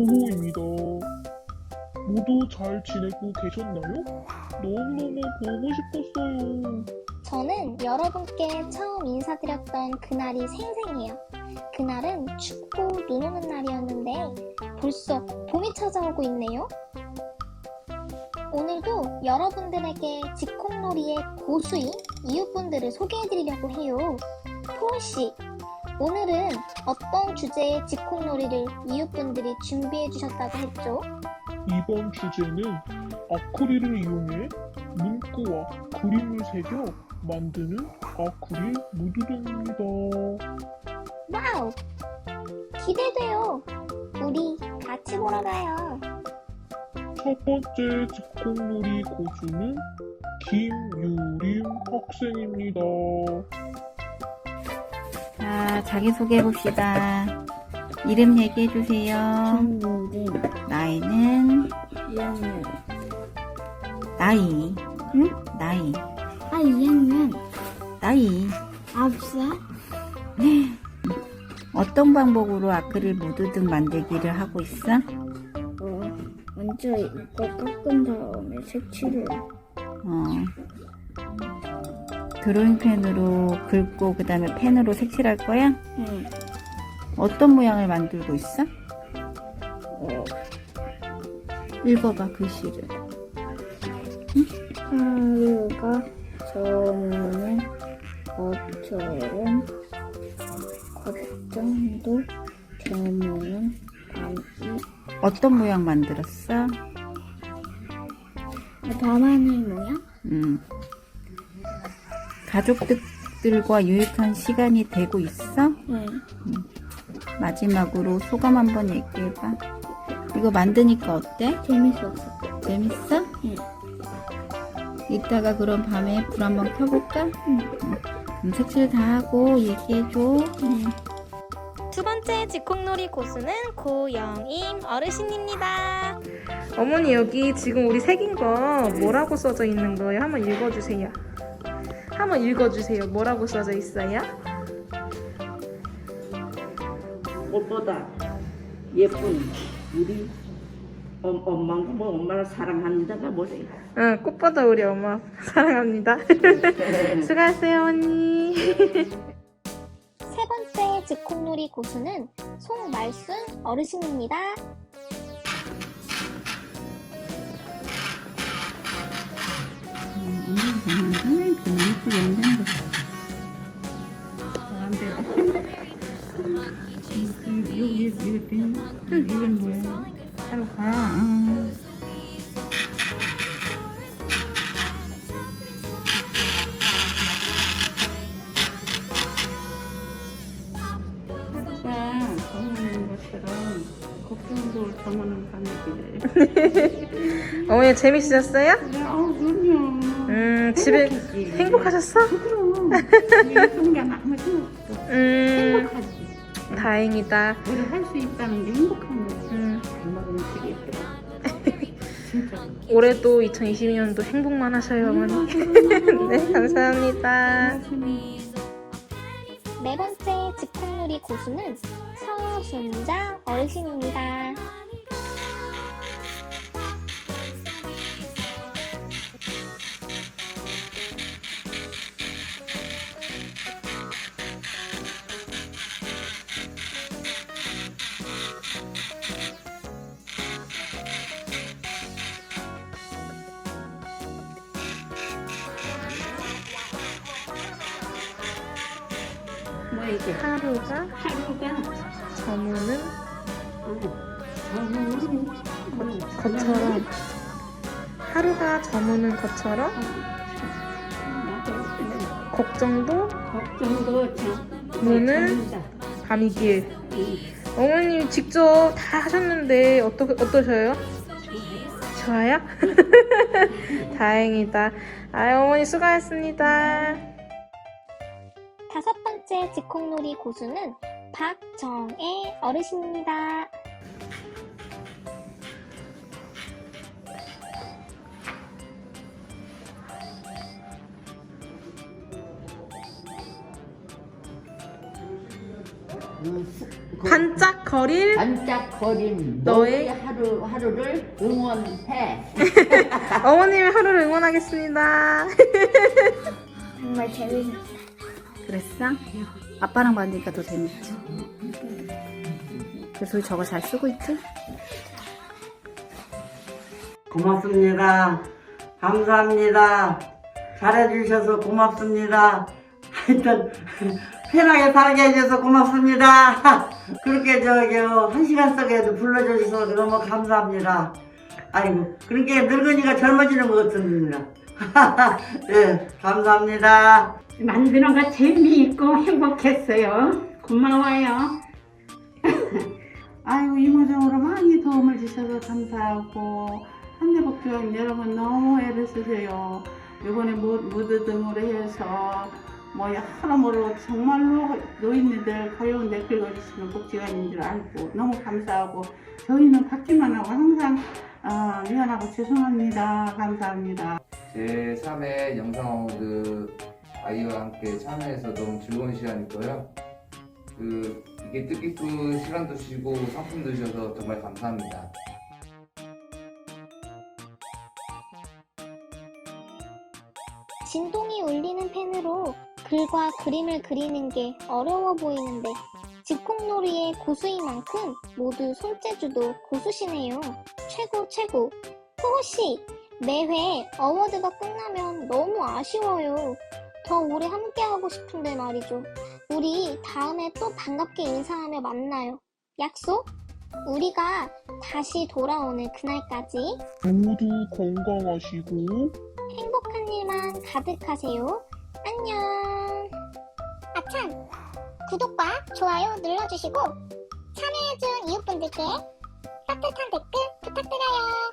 고모입니다. 모두 잘 지내고 계셨나요? 너무너무 보고 싶었어요. 저는 여러분께 처음 인사드렸던 그날이 생생해요. 그날은 춥고 눈 오는 날이었는데 벌써 봄이 찾아오고 있네요. 오늘도 여러분들에게 직콕놀이의 고수인 이웃분들을 소개해드리려고 해요. 토우씨, 오늘은 어떤 주제의 직콕놀이를 이웃분들이 준비해 주셨다고 했죠? 이번 주제는 아크릴을 이용해 문구와 그림을 새겨 만드는 아크릴 무드등입니다. 와우! 기대돼요. 우리 같이 보러 가요. 첫 번째 직콕놀이 고수는 김유림 학생입니다. 자, 자기소개 해 봅시다. 이름 얘기해 주세요. 김유림 나이는 2학년 나이. 응? 나이. 아 2학년 나이. 9살 어떤 방법으로 아크릴 무드등 만들기를 하고 있어? 어, 먼저 이거 깎은 다음에 색칠을 어. 드로잉 펜으로 긁고 그 다음에 펜으로 색칠할 거야? 응, 어떤 모양을 만들고 있어? 어, 읽어봐 글씨를. 하루가 저무는 것처럼 걱정도 저무는 밤이 어떤 모양 만들었어? 밤하늘 모양? 음. 가족들과 유익한 시간이 되고 있어? 응, 마지막으로 소감 한번 얘기해봐. 이거 만드니까 어때? 재밌었어 재밌어? 응. 이따가 그럼 밤에 불 한번 켜볼까? 응. 그럼 색칠 다 하고 얘기해줘. 응. 두 번째 직콕놀이 고수는 고영임 어르신입니다. 어머니 여기 지금 우리 새긴 거 뭐라고 써져 있는 거예요? 한번 읽어주세요. 한번 읽어주세요. 뭐라고 써져 있어요? 꽃보다 예쁜 우리 엄, 엄마가 뭐 엄마를 사랑한다가 뭐래 응, 꽃보다 우리 엄마 사랑합니다. 수고하세요, 어머니. 세 번째 직콕놀이 고수는 송말순 어르신입니다. 저무는 밤이기를. 어머니 재밌으셨어요? 아우 그럼요. 음, 집에. 행복하셨어? 그럼. 아무 생각 음, 행복하지. 다행이다. 우리 할 수 있다는 게 행복한. 음, 잘 먹으면 되겠더라. 진짜. 올해도 2022년도 행복만 하셔요, 어머니. 네, 감사합니다. 네 번째 직콕놀이 고수는 서순자 어르신입니다. 뭐 이게 하루가? 하루가? 저무는 저무는 것처럼. 하루가 저무는 것처럼? 걱정도? 걱정도 무는 밤이길. 어머님 직접 다 하셨는데 어떠, 어떠셔요? 좋아요? 다행이다. 아 어머니 수고하셨습니다 번째 직콕놀이 고수는 박정애 어르신입니다. 반짝거릴 반짝거린 너의 너의 하루 하루를 응원해. 어머님의 하루를 응원하겠습니다. 정말 재밌어. 그랬어? 아빠랑 만드니까 더 재밌지. 그래서 저거 잘 쓰고 있지? 고맙습니다. 감사합니다. 잘해주셔서 고맙습니다. 하여튼 편하게 살게 해줘서 고맙습니다. 그렇게 저기 한 시간 속에도 불러주셔서 너무 감사합니다. 아이고 그렇게 늙으니까 젊어지는 것 같습니다. 네, 감사합니다. 만드는 거 재미있고 행복했어요. 고마워요. 아이고 이모적으로 많이 도움을 주셔서 감사하고 한대복지원 여러분 너무 애를 쓰세요. 이번에 무- 무드 등으로 해서 뭐 여러모로 정말로 노인네들 가려운데 긁어주시는 복지관인 줄 알고 너무 감사하고 저희는 받기만 하고 항상 어, 미안하고 죄송합니다. 감사합니다. 제 3회 영상 그 아이와 함께 참여해서 너무 즐거운 시간이고요. 그 이게 뜻깊은 시간도 주시고 상품도 주셔서 정말 감사합니다. 진동이 울리는 펜으로 글과 그림을 그리는 게 어려워 보이는데 직공놀이의 고수인 만큼 모두 손재주도 고수시네요. 최고 최고. 호호씨, 매회 어워드가 끝나면 너무 아쉬워요. 더 오래 함께하고 싶은데 말이죠. 우리 다음에 또 반갑게 인사하며 만나요. 약속? 우리가 다시 돌아오는 그날까지 모두 건강하시고 행복한 일만 가득하세요. 안녕. 아참, 구독과 좋아요 눌러주시고 참여해준 이웃분들께 따뜻한 댓글 부탁드려요.